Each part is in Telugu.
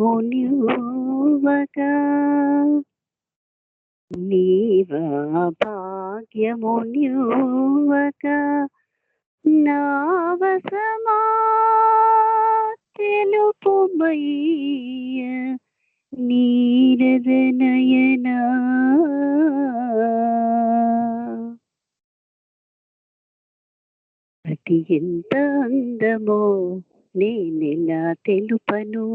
భాగ్యము నీవగా నీవా భాగ్యము నావసమా తెలుపుమయ్య నీరదనయనా అది ఎంత అందమో నేనెలా తెలుపను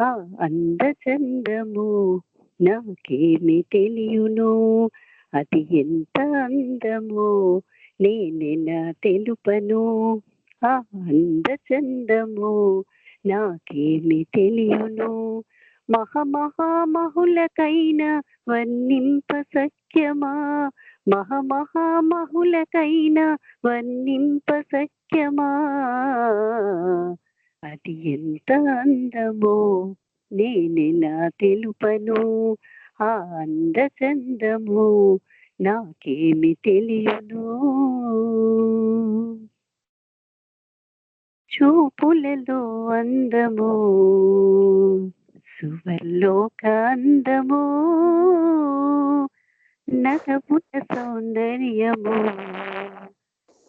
ఆ అందచందము నాకేమి తెలియను? అది ఎంత అందమో? నేనెలా తెలుపను. ఆ అందచందము నాకేమి తెలియను? మహమహామహులకైన వర్ణింప సఖ్యమా? మహమహామహులకైన వర్ణింప సఖ్యమా? అది ఎంత అందమో నేనెలా తెలుపను. ఆ అందచందము నాకేమి తెలియను. చూపులలో అందము సువర్లోక అందము నగపుట సౌందర్యము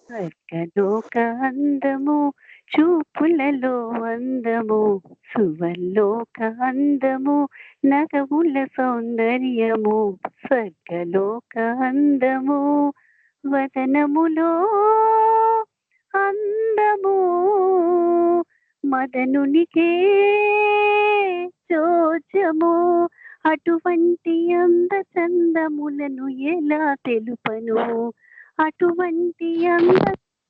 స్వర్గలోక అందము చూపులలో అందము సువర్లోక అందము నగముల సౌందర్యము స్వర్గలోక అందము వదనములో అందము. మదనునికే చోచము అటువంటి అంద చందములను ఎలా తెలుపను? అటువంటి అంద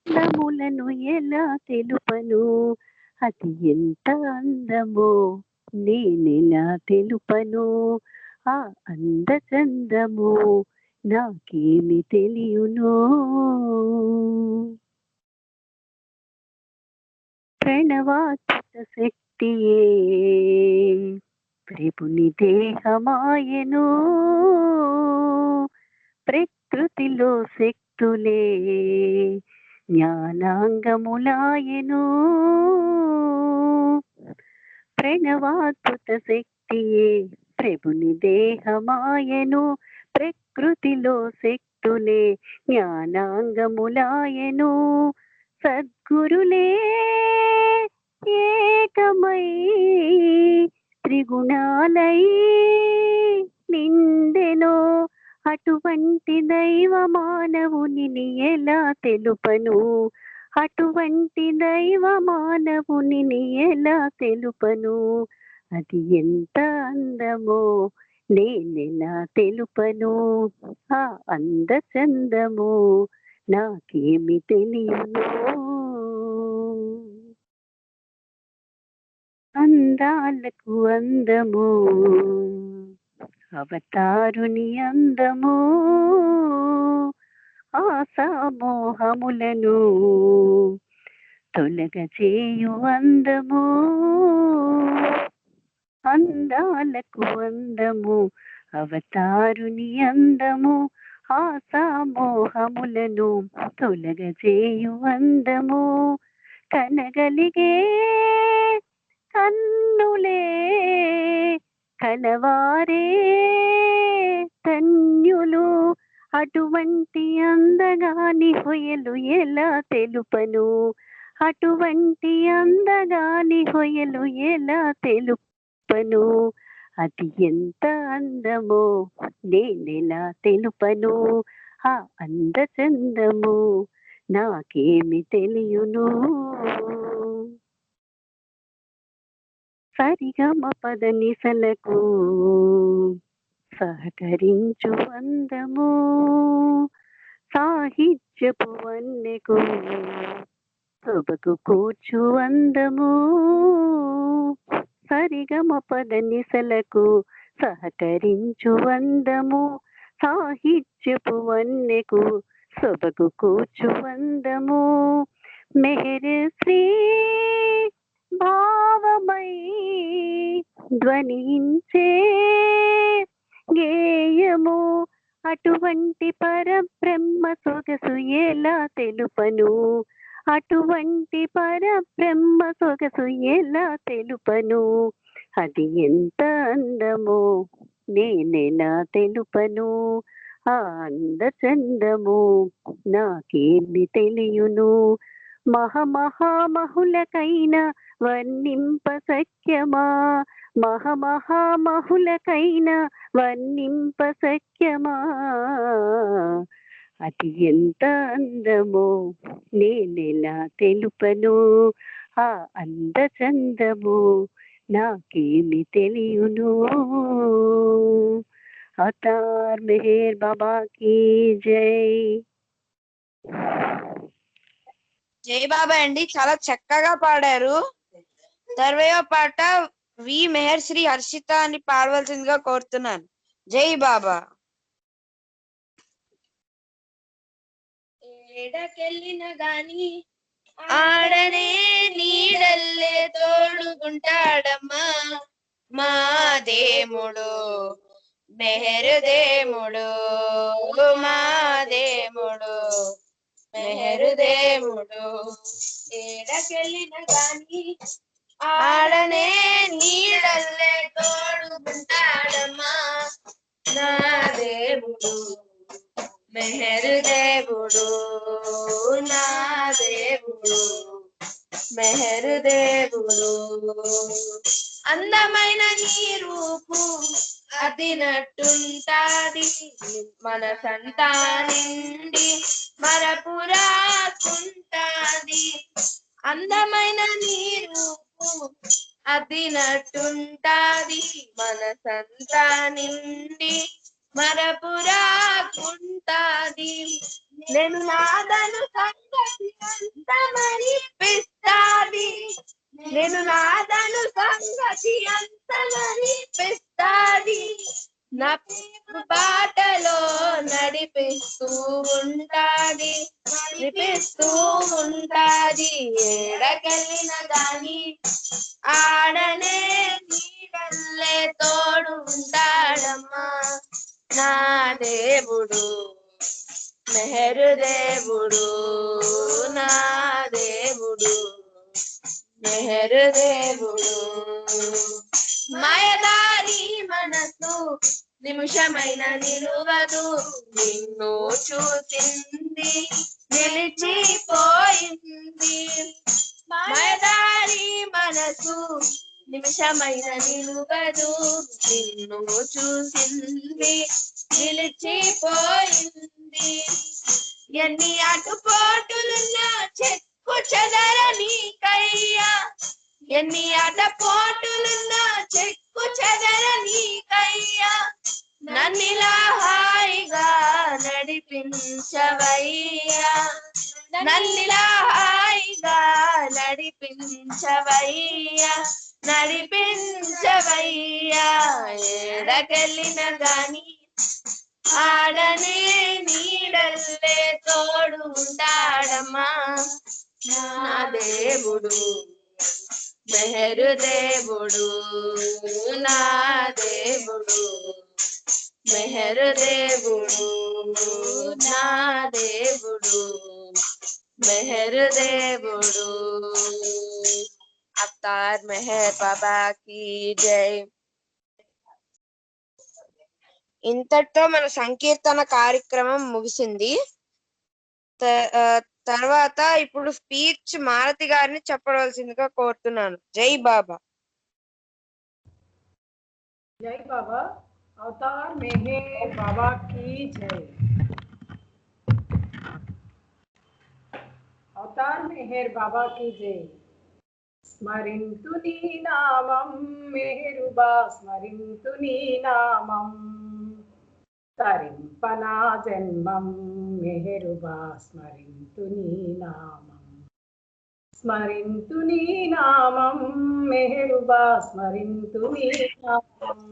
అందములను ఎలా తెలుపను? అది ఎంత అందమో నేనెలా తెలుపను? ఆ అందచందము నాకేమి తెలియను? ప్రణవాత్మక శక్తియే ప్రభుని దేహమాయను. ప్రకృతిలో శక్తులే జ్ఞానాంగములాయను. ప్రణవాద్భుత శక్తియే ప్రభుని దేహమాయను. ప్రకృతిలో శక్తులే జ్ఞానాంగములాయను. సద్గురులే ఏకమై త్రిగుణాలై నిందెనో అటువంటి దైవ మానవుని ఎలా తెలుపను? అటువంటి దైవ మానవుని ఎలా తెలుపను? అది ఎంత అందమో నేనెలా తెలుపను? ఆ అంద చందము నాకేమి తెలియను అందాలకు అందము. అవతారుని అందము ఆశామోహములను తొలగ చేయు అందము అందాలకు అందము అవతారుని అందము ఆశామోహములను తొలగ చేయు అందము. కనగలిగే కన్నులే కలవారే ధన్యులు. అటువంటి అందగాని హొయలు ఎలా తెలుపను? అటువంటి అందగాని హొయలు ఎలా తెలుపను? అది ఎంత అందమో నేనెలా తెలుపను? ఆ అందచందము నాకేమి తెలియను. సరిగమ పద నిసలకు సహకరించు అందము. సాహిత్యపు వన్నెకు సొబకు కూర్చు అందము. సరిగమ పద నిసలకు సహకరించు అందము. సాహిత్యపు వన్నెకు సొబకు కూర్చు అందము. మెహర్ శ్రీ భావమై ధ్వనించే గేయము. అటువంటి పరబ్రహ్మ సొగసు ఎలా తెలుపను? అటువంటి పరబ్రహ్మ సొగసు ఎలా తెలుపను? అది ఎంత అందమో నేనెలా తెలుపను? ఆ అందచందము నాకేమి తెలియను? మహమహామహులకైన వర్ణింప సఖ్యమా? మహమహామహులకైన వర్ణింప సఖ్యమా? అది ఎంత అందమో నేనెలా తెలుపను? ఆ అందచందము నాకేమి తెలియను? అవతార్ మెహర్ బాబా కీ జై. జై బాబా అండి చాలా చక్కగా పాడారు. తర్వేయో పాట వి మెహర్ శ్రీ హర్షిత అని పాడవలసిందిగా కోరుతున్నాను. జై బాబా. ఏడకెళ్ళిన గాని ఆడనే నీడల్లే తోడుకుంటాడమ్మా మా దేముడు మెహరు దేముడు మా దేముడు. మెహరు దేవుడు. ఏడకెళ్ళిన గాని ఆడనే నీడల్లే తోడుకుంటాడమ్మా నా దేవుడు మెహరు దేవుడు నా దేవుడు మెహరు దేవుడు. అందమైన నీ రూపు అదినట్టుంటాది మన సంతానిండి మరపురాకుంటది అందమైన నీరు అది అదినట్టుంటాది మనసంతా నిండి మరపురాకుంటాది నేను నాదను సంగతి అంత మరిపిస్తాది. నేను నాదను సంగతి అంత మరిపిస్తాది. బాటలో నడిపిస్తూ ఉంటాది నడిపిస్తూ ఉంటాది ఏడకెళ్ళిన గాని ఆడనే నీడల్లే తోడు ఉంటాడమ్మా. నా దేవుడు మెహరు దేవుడు నా దేవుడు మెహరు దేవుడు. మయదారి మనసు నిమిషమైన నిలువదు. నిన్ను చూసింది నిలిచిపోయింది. మదారి మనసు నిమిషమైన నిలువదు. నిన్ను చూసింది నిలిచిపోయింది. ఎన్ని అటుపోటులున్నా చెక్కు చెదరనీకయ్యా ఎన్ని అటపోటులున్నా చెక్కు చెదరనీకయ్యా నన్నిలా హాయిగా నడిపించవయ్యా. నన్నిలా హాయిగా నడిపించవయ్యా. నడిపించవయ్యా. ఏడకెళ్ళిన గాని ఆడనే నీడల్లే తోడు ఉంటాడమ్మా నా దేవుడు మెహరు దేవుడు నా దేవుడు. మెహర్ దేవుడు నా దేవుడు. మెహర్ దేవుడు అప్తార్ మెహర్ బాబాకి జై. ఇంతటితో మన సంకీర్తన కార్యక్రమం ముగిసింది. తర్వాత ఇప్పుడు స్పీచ్ మారతి గారిని చెప్పవలసిందిగా కోరుతున్నాను. జై బాబా. జై బాబా. अवतार मेहे बाबा की जय अवतार मेहर बाबा की जय स्मरिन्तु नीनामं मेहरुबा स्मरिन्तु नीनामं तरिम्पना जन्मं मेहरुबा स्मरिन्तु नामम स्मरिन्तु नीनामं मेहरुबा स्मरिन्तु नीनामम्